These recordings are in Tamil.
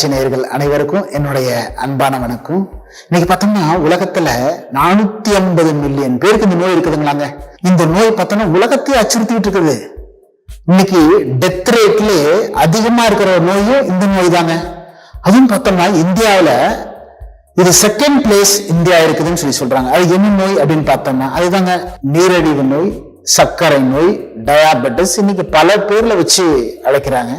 ஆராய்ச்சி நேயர்கள் அனைவருக்கும் என்னுடைய அன்பான வணக்கம். இன்னைக்கு பார்த்தோம்னா உலகத்துல நானூத்தி ஐம்பது மில்லியன் பேருக்கு இந்த நோய் இருக்குதுங்களாங்க. இந்த நோய் பார்த்தோம்னா உலகத்தையே அச்சுறுத்திட்டு இருக்குது. இன்னைக்கு டெத் ரேட்ல அதிகமா இருக்கிற ஒரு நோயும் இந்த நோய் தாங்க அதுவும் பார்த்தோம்னா இந்தியாவில இது செகண்ட் பிளேஸ் இந்தியா இருக்குதுன்னு சொல்லி சொல்றாங்க. அது என்ன நோய் அப்படின்னு பார்த்தோம்னா அதுதாங்க நீரடிவு நோய் சர்க்கரை நோய் டயாபெட்டிஸ் இன்னைக்கு பல பேர்ல வச்சு அழைக்கிறாங்க.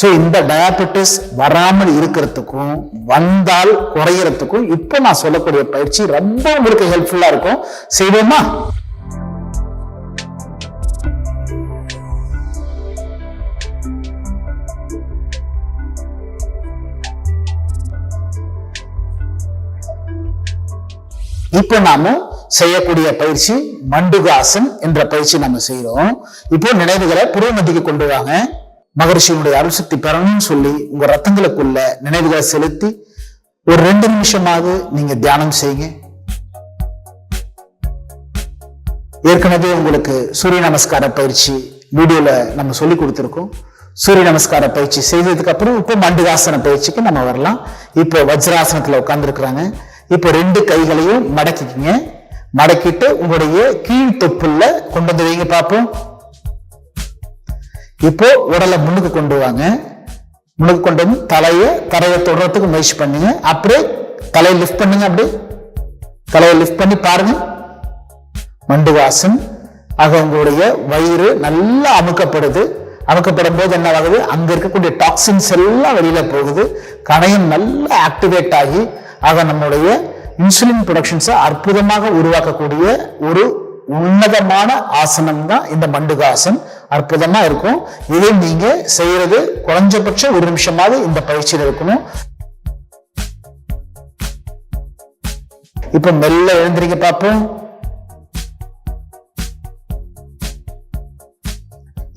ஸோ இந்த டயாபெட்டிஸ் வராமல் இருக்கிறதுக்கும் வந்தால் குறையறதுக்கும் இப்போ நான் சொல்லக்கூடிய பயிற்சி ரொம்ப உங்களுக்கு ஹெல்ப்ஃபுல்லாக இருக்கும். செய்வோமா? இப்போ நாம செய்யக்கூடிய பயிற்சி மண்டுகாசன் என்ற பயிற்சி நம்ம செய்யறோம் இப்போ நினைவுகளை புறமத்திக்கு கொண்டு வாங்க. மகரிஷியினுடைய அருள்சக்தி பெறணும்னு சொல்லி உங்க ரத்தங்களுக்குள்ள நினைவுகளை செலுத்தி ஒரு ரெண்டு நிமிஷமாவது நீங்க தியானம் செய்யுங்க. ஏற்கனவே உங்களுக்கு சூரிய நமஸ்கார பயிற்சி வீடியோல நம்ம சொல்லி கொடுத்துருக்கோம். சூரிய நமஸ்கார பயிற்சி செய்ததுக்கு அப்புறம் இப்போ மண்டிகாசன பயிற்சிக்கு நம்ம வரலாம். இப்போ வஜ்ராசனத்துல உட்காந்துருக்குறாங்க இப்போ ரெண்டு கைகளையும் மடக்கிக்கிங்க. மடக்கிட்டு உங்களுடைய கீழ் தொப்புள்ள கொண்டு வந்து வைங்க பார்ப்போம் இப்போ உடலை முன்னுக்கு கொண்டு வாங்க. முன்னுக்கு கொண்டு வந்து தலையை தரையை தொடரத்துக்கு முயற்சி பண்ணுங்க. அப்படியே தலையை லிஃப்ட் பண்ணுங்க அப்படியே. தலையை லிஃப்ட் பண்ணி பாருங்க. மண்டுவாசன் ஆக உங்களுடைய வயிறு நல்லா அமுக்கப்படுது. அமுக்கப்படும் போது என்ன ஆகுது? அங்க இருக்கக்கூடிய டாக்ஸின்ஸ் எல்லாம் வெளியில போகுது. கணையம் நல்லா ஆக்டிவேட் ஆகி ஆக நம்முடைய இன்சுலின் ப்ரொடக்ஷன்ஸை அற்புதமாக உருவாக்கக்கூடிய ஒரு உன்னதமான ஆசனம் தான் இந்த மண்டுகாசன். அற்புதமா இருக்கும். இதை நீங்க செய்யறது குறைஞ்சபட்சம் ஒரு நிமிஷமாவது இந்த பயிற்சியில் இருக்கணும். இப்ப மெல்ல எழுந்திரிக்க பார்ப்போம்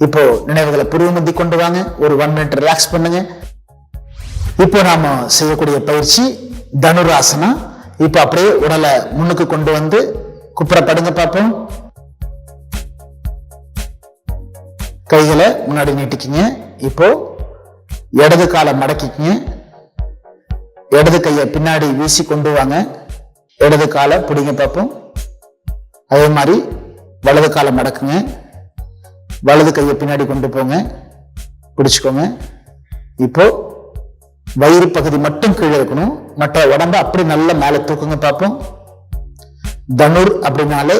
இப்போ நினைவுகளை புருவமத்தி கொண்டு வாங்க. ஒரு ஒன் மினிட் ரிலாக்ஸ் பண்ணுங்க. இப்போ நாம செய்யக்கூடிய பயிற்சி தனுராசனா. இப்போ அப்படியே உடலை முன்னுக்கு கொண்டு வந்து குப்புற படுங்க பார்ப்போம். கைகளை முன்னாடி நீட்டிக்கிங்க. இப்போ இடது காலை மடக்கிக்கிங்க. இடது கையை பின்னாடி வீசி கொண்டு வாங்க. இடது காலை பிடிங்க பார்ப்போம். அதே மாதிரி வலது காலை மடக்குங்க. வலது கையை பின்னாடி கொண்டு போங்க. பிடிச்சிக்கோங்க. இப்போ வயிறு பகுதி மட்டும் கீழே இருக்கணும். மற்ற உடம்ப அப்படி நல்ல மேலே தூக்குங்க பார்ப்போம். தனுர் அப்படின்னாலே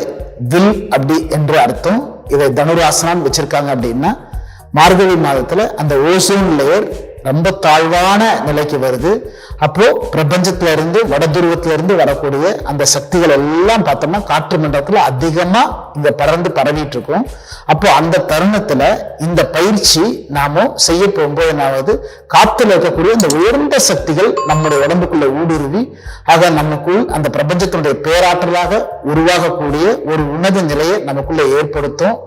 வில் அப்படி என்று அர்த்தம். இதை தனுராசனம் வச்சிருக்காங்க அப்படின்னா மார்கழி மாதத்துல அந்த ஓசோன் லேயர் ரொம்ப தாழ்வான நிலைக்கு வருது. அப்போ பிரபஞ்சத்துல இருந்து வடதுருவத்துல இருந்து வரக்கூடிய அந்த சக்திகள் எல்லாம் பார்த்தோம்னா காற்று மண்டலத்துல அதிகமா இங்க பறந்து பரவிட்டு இருக்கும். அப்போ அந்த தருணத்துல இந்த பயிற்சி நாம செய்ய போகும்போதுனாவது காத்துல இருக்கக்கூடிய இந்த உயர்ந்த சக்திகள் நம்முடைய உடம்புக்குள்ள ஊடுருவி ஆக நமக்குள் அந்த பிரபஞ்சத்தினுடைய பேராற்றலாக உருவாகக்கூடிய ஒரு உன்னத நிலையை நமக்குள்ள ஏற்படுத்தும்.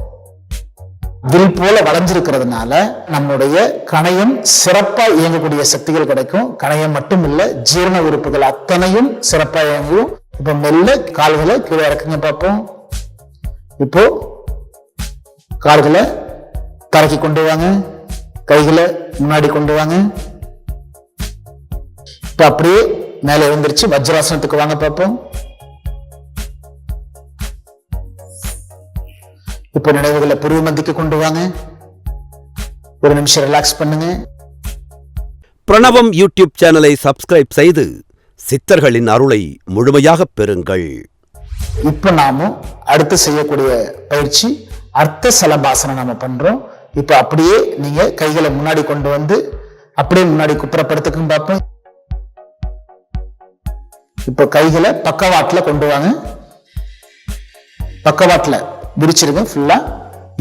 வில் போல வளைஞ்சிருக்கிறதுனால நம்முடைய கணையம் சிறப்பா இயங்கக்கூடிய சக்திகள் கிடைக்கும். கணையம் மட்டும் இல்ல ஜீரண உறுப்புகள் அத்தனையும் சிறப்பா இயங்கும். இப்ப மெல்ல கால்களை கீழே இறக்குங்க பார்ப்போம். இப்போ கால்களை தரக்கி கொண்டு வாங்க. கைகளை முன்னாடி கொண்டு வாங்க. இப்ப அப்படியே மேல எழுந்திருச்சு வஜ்ராசனத்துக்கு வாங்க பார்ப்போம். இப்போ நினைவுகளை புருவ மத்திக்கு கொண்டு வாங்க. ஒரு நிமிஷம் ரிலாக்ஸ் பண்ணுங்க. பிரணவம் யூடியூப் சேனலை சப்ஸ்கிரைப் செய்து சித்தர்களின் அருளை முழுமையாகப் பெறுங்கள். இப்போ நாம அடுத்து செய்யக்கூடிய பயிற்சி அர்த்த சலபாசனம் நாம பண்றோம். இப்போ அப்படியே நீங்க கைகளை முன்னாடி கொண்டு வந்து அப்படியே முன்னாடி குப்புறப்படுத்துக்கும் பார்ப்போம். இப்போ கைகளை பக்கவாட்டுல கொண்டு வாங்க. பக்கவாட்டுல. விரிச்சிருங்க ஃபுல்லா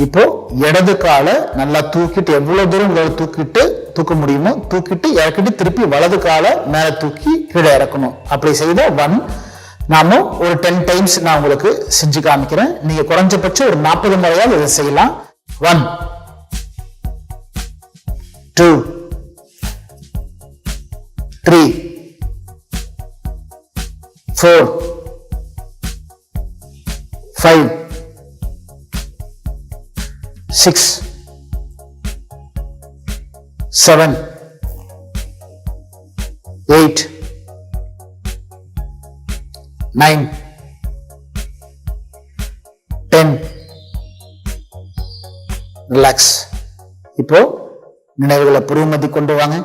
இப்போ இடது காலை நல்லா தூக்கிட்டு எவ்வளவு தூரம் தூக்கிட்டு தூக்க முடியுமோ தூக்கிட்டு இறக்கிட்டு திருப்பி வலது காலை மேல தூக்கி கீழே இறக்கணும். அப்படி செய்த ஒன் நாம ஒரு டென் டைம்ஸ் நான் உங்களுக்கு செஞ்சு காமிக்கிறேன். நீங்க குறைஞ்சபட்சம் ஒரு நாற்பது முறையால் இதை செய்யலாம். One two three four six seven eight nine ten relax இப்போ நினைவுகளை புரிமதி கொண்டு வாங்க.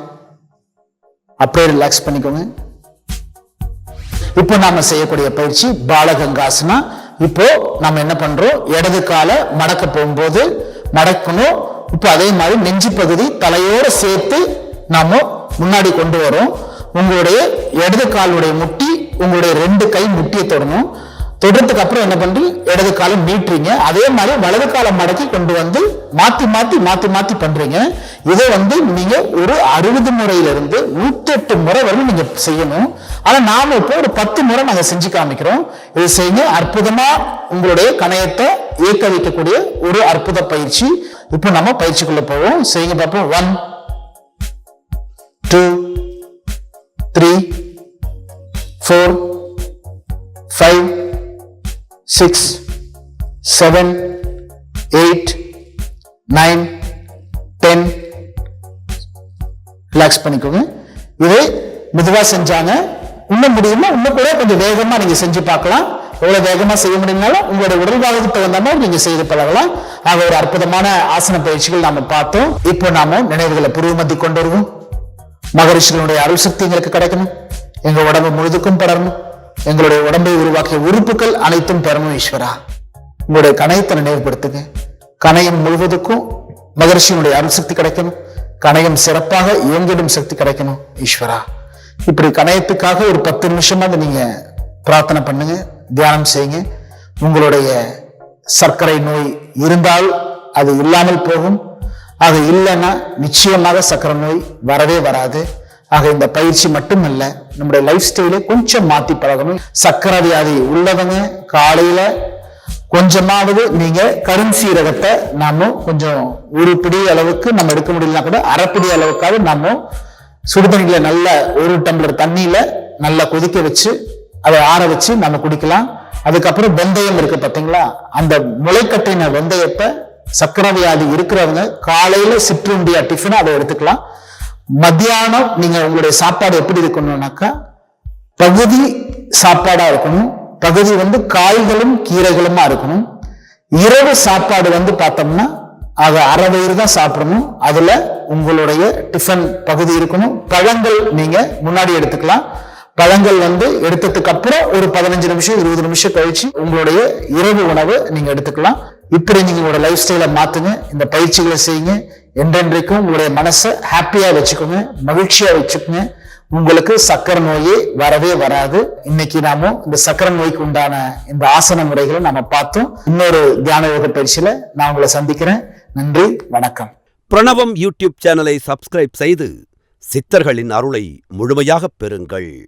அப்படியே ரிலாக்ஸ் பண்ணிக்கோங்க. இப்போ நாம செய்யக்கூடிய பயிற்சி பாலகங்காசனா. இப்போ நம்ம என்ன பண்றோம்? இடது காலை மடக்க போகும்போது நடக்கணும். இப்போ அதே மாதிரி நெஞ்சு பகுதி தலையோடு சேர்த்து நாம முன்னாடி கொண்டு வரோம். உங்களுடைய இடது காலுடைய முட்டி உங்களுடைய ரெண்டு கை முட்டியை தொடணும். தொடுறதுக்கு அப்புறம் என்ன பண்றீங்க? இடது காலை நீட்டுறீங்க அதே மாதிரி வலது காலை மடக்கி கொண்டு வந்து மாத்தி மாத்தி மாத்தி மாத்தி பண்றீங்க. இதை வந்து நீங்க ஒரு அறுபது முறையிலிருந்து நூற்றெட்டு முறை வரையும் நீங்க செய்யணும். ஆனா நாம இப்போ ஒரு பத்து முறை நாங்க செஞ்சு காமிக்கிறோம். இதை செய்யுங்க. அற்புதமா உங்களுடைய கணையத்தை இயக்க வைக்கக்கூடிய ஒரு அற்புத பயிற்சி. இப்போ நம்ம பயிற்சிக்குள்ள போவோம். செய்ய பார்ப்போம். One two three four five six seven eight nine ten relax பண்ணிக்கோங்க. இது மெதுவாக செஞ்சாங்க. இன்னும் முடியுமா? இன்னும் கூட கொஞ்சம் வேகமாக நீங்கள் செஞ்சு பார்க்கலாம். எவ்வளவு வேகமா செய்ய முடியும்னாலும் உங்களுடைய உடல் பாகத்துக்கு தகுந்த மாதிரி நீங்க செய்து பழகலாம். ஆக ஒரு அற்புதமான ஆசன பயிற்சிகள் நாம பார்த்தோம். இப்போ நாம நினைவுகளை புரிமதி கொண்டு வருவோம். மகரிஷிகளுடைய அருள் சக்தி எங்களுக்கு கிடைக்கணும். எங்க உடம்பு முழுதுக்கும் பெறணும் எங்களுடைய உடம்பை உருவாக்கிய உறுப்புகள் அனைத்தும் பெறணும் ஈஸ்வரா. உங்களுடைய கணையத்தை நினைவுபடுத்துங்க. கணையம் முழுவதுக்கும் மகரிஷியினுடைய அருள் சக்தி கிடைக்கணும். கணையம் சிறப்பாக இயங்கிடும் சக்தி கிடைக்கணும் ஈஸ்வரா. இப்படி கணையத்துக்காக ஒரு பத்து நிமிஷமாவது நீங்க பிரார்த்தனை பண்ணுங்க. தியானம் செய்யுங்க. உங்களுடைய சர்க்கரை நோய் இருந்தால் அது இல்லாமல் போகும். ஆக இல்லைன்னா நிச்சயமாக சர்க்கரை நோய் வரவே வராது. ஆக இந்த பயிற்சி மட்டுமல்ல நம்முடைய லைஃப் ஸ்டைலை கொஞ்சம் மாற்றி பழகணும். சர்க்கரை வியாதி உள்ளவங்க காலையில் கொஞ்சமாவது நீங்க கருஞ்சீரகத்தை நாம கொஞ்சம் ஒரு பிடி அளவுக்கு நம்ம எடுக்க முடியலனா கூட அரைப்பிடி அளவுக்காக அளவுக்காவது நாம சுடுதண்ணில நல்ல ஒரு டம்ளர் தண்ணியில நல்லா கொதிக்க வச்சு அதை ஆற வச்சு நம்ம குடிக்கலாம். அதுக்கப்புறம் வெந்தயம் இருக்கு பார்த்தீங்களா அந்த முளைக்கட்டின வெந்தயத்தை சக்கரை வியாதி இருக்கிறவங்க காலையில சிற்றுண்டியா டிஃபனா அதை எடுத்துக்கலாம். மத்தியானம் நீங்க உங்களுடைய சாப்பாடு எப்படி இருக்கணும்னாக்கா பகுதி சாப்பாடா இருக்கணும். பகுதி வந்து காய்களும் கீரைகளுமா இருக்கணும். இரவு சாப்பாடு வந்து பார்த்தோம்னா ஆக அரை வயிறு தான் சாப்பிடணும். அதுல உங்களுடைய டிஃபன் பகுதி இருக்கணும். பழங்கள் நீங்க முன்னாடி எடுத்துக்கலாம். பழங்கள் வந்து எடுத்ததுக்கு அப்புறம் ஒரு பதினஞ்சு நிமிஷம் இருபது நிமிஷம் கழிச்சு உங்களுடைய இரவு உணவு நீங்க எடுத்துக்கலாம். இப்படி நீங்க உங்களோட லைஃப் ஸ்டைலை மாத்துங்க. இந்த பயிற்சிகளை செய்யுங்க. என்றென்றைக்கும் உங்களுடைய மனசை ஹாப்பியா வச்சுக்கோங்க. மகிழ்ச்சியா வச்சுக்கோங்க. உங்களுக்கு சக்கரை நோயே வரவே வராது. இன்னைக்கு நாம இந்த சக்கரை நோய்க்கு உண்டான இந்த ஆசன முறைகளை நாம பார்த்தோம். இன்னொரு தியான யோக பயிற்சியில நான் உங்களை சந்திக்கிறேன். நன்றி வணக்கம். பிரணவம் யூடியூப் சேனலை சப்ஸ்கிரைப் செய்து சித்தர்களின் அருளை முழுமையாகப் பெறுங்கள்.